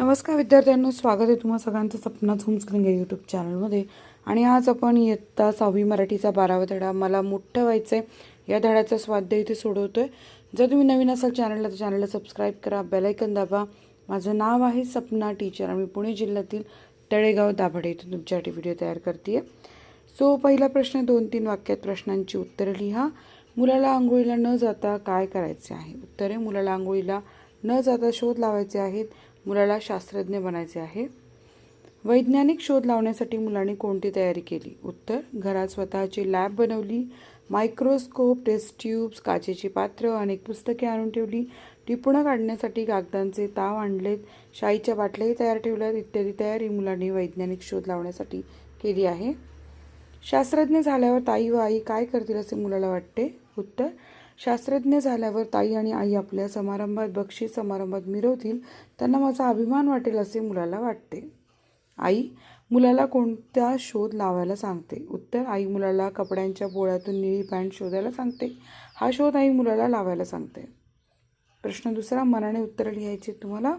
नमस्कार विद्यार्थ्यांनो स्वागत आहे तुम्हा सगळ्यांचं सपनाच होमस्क्रीन या यूट्यूब चॅनलमध्ये आणि आज आपण इयत्ता सहावी मराठीचा बारावा धडा मला मोठं व्हायचं आहे या धड्याचा स्वाध्याय इथे सोडवतो आहे जर तुम्ही नवीन असाल चॅनलला तर चॅनलला सबस्क्राईब करा बेलायकन दाबा. माझं नाव आहे सपना टीचर आम्ही मी पुणे जिल्ह्यातील तळेगाव दाभाडे इथून तुमच्यासाठी व्हिडिओ तयार करते सो पहिला प्रश्न दोन तीन वाक्यात प्रश्नांची उत्तरं लिहा. मुलाला आंघोळीला न जाता काय करायचे आहे? उत्तरे मुलाला आंघोळीला न जाता शोध लावायचे आहेत. मुलाला शास्त्रज्ञ बनायचे आहे. वैज्ञानिक शोध लावण्यासाठी मुलांनी कोणती तयारी केली? उत्तर घरात स्वतःची लॅब बनवली मायक्रोस्कोप टेस्ट ट्यूब्स काचेची पात्र अनेक पुस्तके आणून ठेवली टिपणं काढण्यासाठी कागदांचे ताव आणलेत शाईच्या बाटल्याही तयार ठेवल्यात इत्यादी तयारी मुलांनी वैज्ञानिक शोध लावण्यासाठी केली आहे. शास्त्रज्ञ झाल्यावर ताई व आई काय करतील असे मुलाला वाटते? उत्तर शास्त्रज्ञ झाल्यावर ताई आणि आई आपल्या समारंभात बक्षीस समारंभात मिरवतील त्यांना माझा अभिमान वाटेल असे मुलाला वाटते. आई मुलाला कोणता शोध लावायला सांगते? उत्तर आई मुलाला कपड्यांच्या पोळ्यातून निळी पॅन्ट शोधायला सांगते. हा शोध आई मुलाला लावायला सांगते. प्रश्न दुसरा मनाने उत्तर लिहायची तुम्हाला?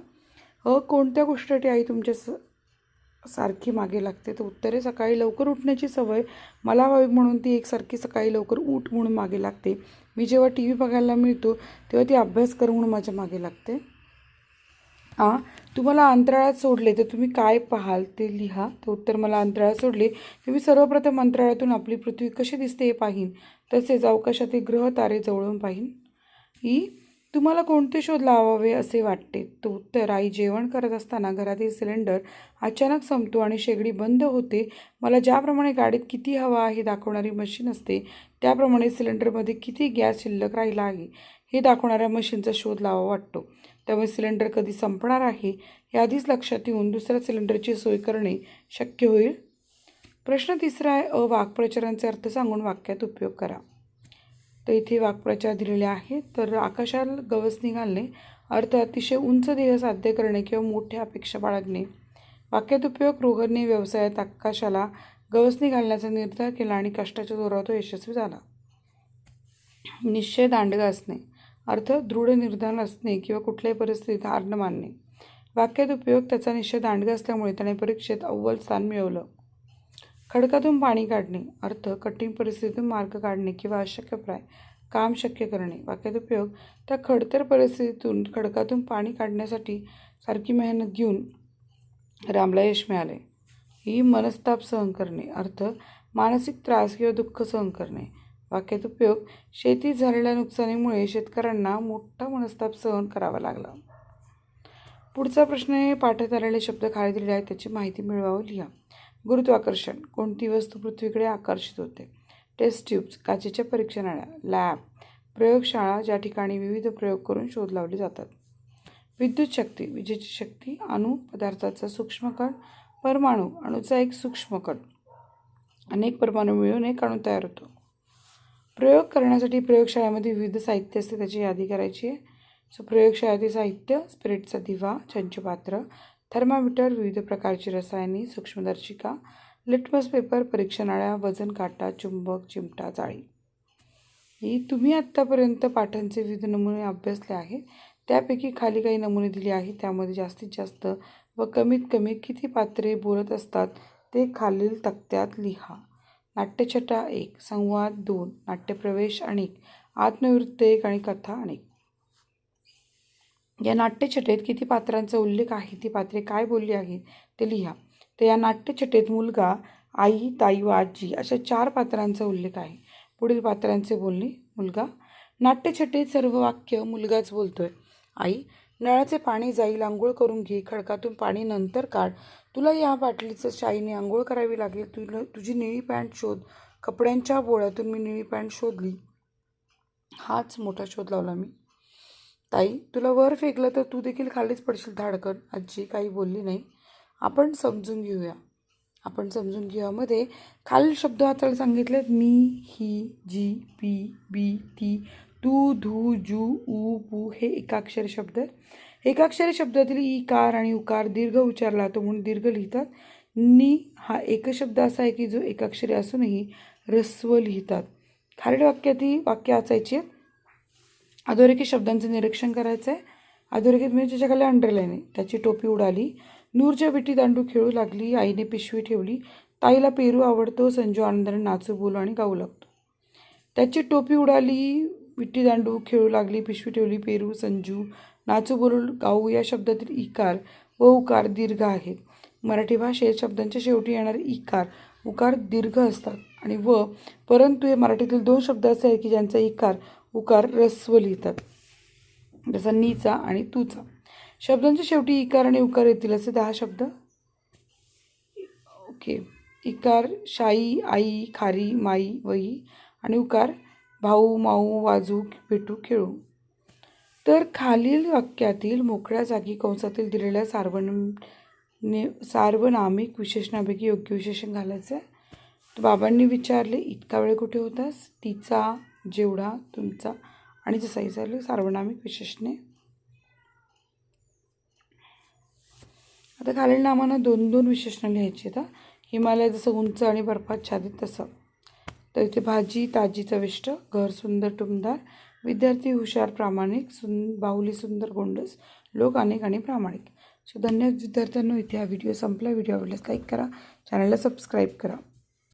अ कोणत्या गोष्टीसाठी आई तुमच्या स सारखी मागे लागते. तर उत्तरे सकाळी लवकर उठण्याची सवय मला व्हावी म्हणून ती एकसारखी सकाळी लवकर उठ म्हणून मागे लागते. मी जेव्हा टी व्ही बघायला मिळतो तेव्हा ती अभ्यास कर म्हणून माझ्या मागे लागते. हां तुम्हाला अंतराळात सोडले तर तुम्ही काय पाहाल ते लिहा. तर उत्तर मला अंतराळात सोडले तर मी सर्वप्रथम अंतराळातून आपली पृथ्वी कशी दिसते हे पाहीन. तसेच अवकाशातील ग्रह तारे जवळून पाहीन. ही तुम्हाला कोणते शोध लावावे असे वाटते? तो उत्तर आई जेवण करत असताना घरातील सिलेंडर अचानक संपतो आणि शेगडी बंद होते. मला ज्याप्रमाणे गाडीत किती हवा आहे दाखवणारी मशीन असते त्याप्रमाणे सिलेंडरमध्ये किती गॅस शिल्लक राहिला आहे हे दाखवणाऱ्या मशीनचा शोध लावा वाटतो. त्यामुळे सिलेंडर कधी संपणार आहे हे आधीच लक्षात येऊन दुसऱ्या सिलेंडरची सोय करणे शक्य होईल? प्रश्न तिसरा आहे अ वाक्प्रचारांचे अर्थ सांगून वाक्यात उपयोग करा. तर इथे वाक्प्रचार दिलेले आहेत. तर आकाशाला गवसणी घालणे अर्थ अतिशय उंच ध्येय साध्य करणे किंवा मोठ्या अपेक्षा बाळगणे. वाक्यात उपयोग रोहनने व्यवसायात आकाशाला गवसणी घालण्याचा निर्धार केला आणि कष्टाच्या जोरावर तो यशस्वी झाला. निश्चय दांडगा असणे. अर्थ दृढ निर्धार असणे किंवा कुठल्याही परिस्थितीत हार न मानणे. वाक्यात उपयोग त्याचा निश्चय दांडगा असल्यामुळे त्याने परीक्षेत अव्वल स्थान मिळवलं. खडकातून पाणी काढणे अर्थ कठीण परिस्थितीतून मार्ग काढणे किंवा अशक्यप्राय काम शक्य करणे. वाक्यात उपयोग त्या खडतर परिस्थितीतून खडकातून पाणी काढण्यासाठी सारखी मेहनत घेऊन रामला यश मिळाले. ही मनस्ताप सहन करणे अर्थ मानसिक त्रास किंवा दुःख सहन करणे. वाक्यात उपयोग शेतीत झालेल्या नुकसानीमुळे शेतकऱ्यांना मोठा मनस्ताप सहन करावा लागला. पुढचा प्रश्न आहे पाठात आलेले शब्द खाली दिले आहेत त्याची माहिती मिळवावं लिहा. गुरुत्वाकर्षण कोणती वस्तू पृथ्वीकडे आकर्षित होते? टेस्ट ट्यूब्स काचेच्या परीक्षणाळ्या लॅब प्रयोगशाळा ज्या ठिकाणी विविध प्रयोग करून शोध लावले जातात. विद्युत शक्ती विजेची शक्ती अणु पदार्थाचा सूक्ष्मकण परमाणू अणूचा एक सूक्ष्मकण अनेक परमाणू मिळून एक अणू तयार होतो. प्रयोग करण्यासाठी प्रयोगशाळेमध्ये विविध साहित्य असते त्याची यादी करायची आहे. सो प्रयोगशाळेतील साहित्य स्पिरिटचा दिवा पात्र थर्मामीटर विविध प्रकारची रसायने सूक्ष्मदर्शिका लिटमस पेपर परीक्षणाळ्या वजन काटा चुंबक चिमटा जाळी. ही तुम्ही आत्तापर्यंत पाठांचे विविध नमुने अभ्यासले आहे त्यापैकी खाली काही नमुने दिले आहेत. त्यामध्ये जास्तीत जास्त व कमीत कमी किती पात्रे बोलत असतात ते खालील तक्त्यात लिहा. नाट्यछटा एक संवाद दोन नाट्यप्रवेश अनेक आत्मवृत्त एक आणि कथा अनेक. या नाट्यछटेत किती पात्रांचा उल्लेख आहे? ती पात्रे काय बोलली आहेत? ते लिहा. तर या नाट्यछटेत मुलगा आई ताई व आजी अशा चार पात्रांचा उल्लेख आहे. पुढील पात्रांचे बोलणे. मुलगा नाट्यछटेत सर्व वाक्य मुलगाच बोलतोय. आई नळाचे पाणी जाईल आंघोळ करून घे. खडकातून पाणी नंतर काढ. तुला या बाटलीचं शाईने आंघोळ करावी लागेल. तुला तुझी निळी पॅन्ट शोध. कपड्यांच्या बोळ्यातून मी निळी पॅन्ट शोधली. हाच मोठा शोध लावला मी. ताई तुला वर फेकलं तर तू देखील खालीच पडशील धाडकन. आजी काही बोलली नाही. आपण समजून घेऊया. आपण समजून घेऊयामध्ये खालील शब्द वाचायला सांगितलेत. मी ही जी पी बी ती तू धू जू ऊ पू हे एकाक्षरी शब्द आहेत. एकाक्षरी शब्दातील ई कार आणि उकार दीर्घ उच्चारला तो म्हणून दीर्घ लिहितात. नी हा एक शब्द असा आहे की जो एकाक्षरी असूनही रस्व लिहितात. खालील वाक्यात ही वाक्य वाचायची आहेत अधोरेखित शब्दांचं निरीक्षण करायचं आहे अधोरेखित म्हणजे ज्याच्या अंडरलाईन आहे. त्याची टोपी उडाली. नूरच्या विटी दांडू खेळू लागली. आईने पिशवी ठेवली. ताईला पेरू आवडतो. संजू आनंदाने नाचू बोलू आणि गाऊ लागतो. त्याची टोपी उडाली. विट्टी दांडू खेळू लागली. पिशवी ठेवली. पेरू संजू नाचू बोलू गाऊ या शब्दातील इकार व उकार दीर्घ आहेत. मराठी भाषेत शब्दांच्या शेवटी येणारे इकार उकार दीर्घ असतात. आणि व परंतु हे मराठीतील दोन शब्द असे आहेत की ज्यांचा इकार उकार रस्व लिहितात जसा नीचा आणि तूचा. शब्दांच्या शेवटी इकार आणि उकार येतील असे दहा शब्द. ओके. इकार शाई आई खारी माई वही आणि उकार भाऊ माऊ वाजू भेटू खेळू. तर खालील वाक्यातील मोकळ्या जागी कंसातील दिलेल्या सार्वनाम सार्वनामिक विशेषणापैकी योग्य विशेषण घालायचं आहे तर बाबांनी विचारले इतका वेळ कुठे होतास? तिचा जेवढा तुमचा आणि जसा विचारले सार्वनामिक विशेषणे. आता खालील नामांना दोन दोन विशेषणं लिहायची आहेत हिमालय जसं उंच आणि बर्फात छादित तसं. तर इथे भाजी ताजी चविष्ट घर सुंदर टुमदार विद्यार्थी हुशार प्रामाणिक सुन बाहुली सुंदर गोंडस लोक अनेक आणि प्रामाणिक. सो धन्यवाद विद्यार्थ्यांनो इथे हा व्हिडिओ संपला. व्हिडिओ आवडल्यास लाईक करा चॅनलला सबस्क्राईब करा.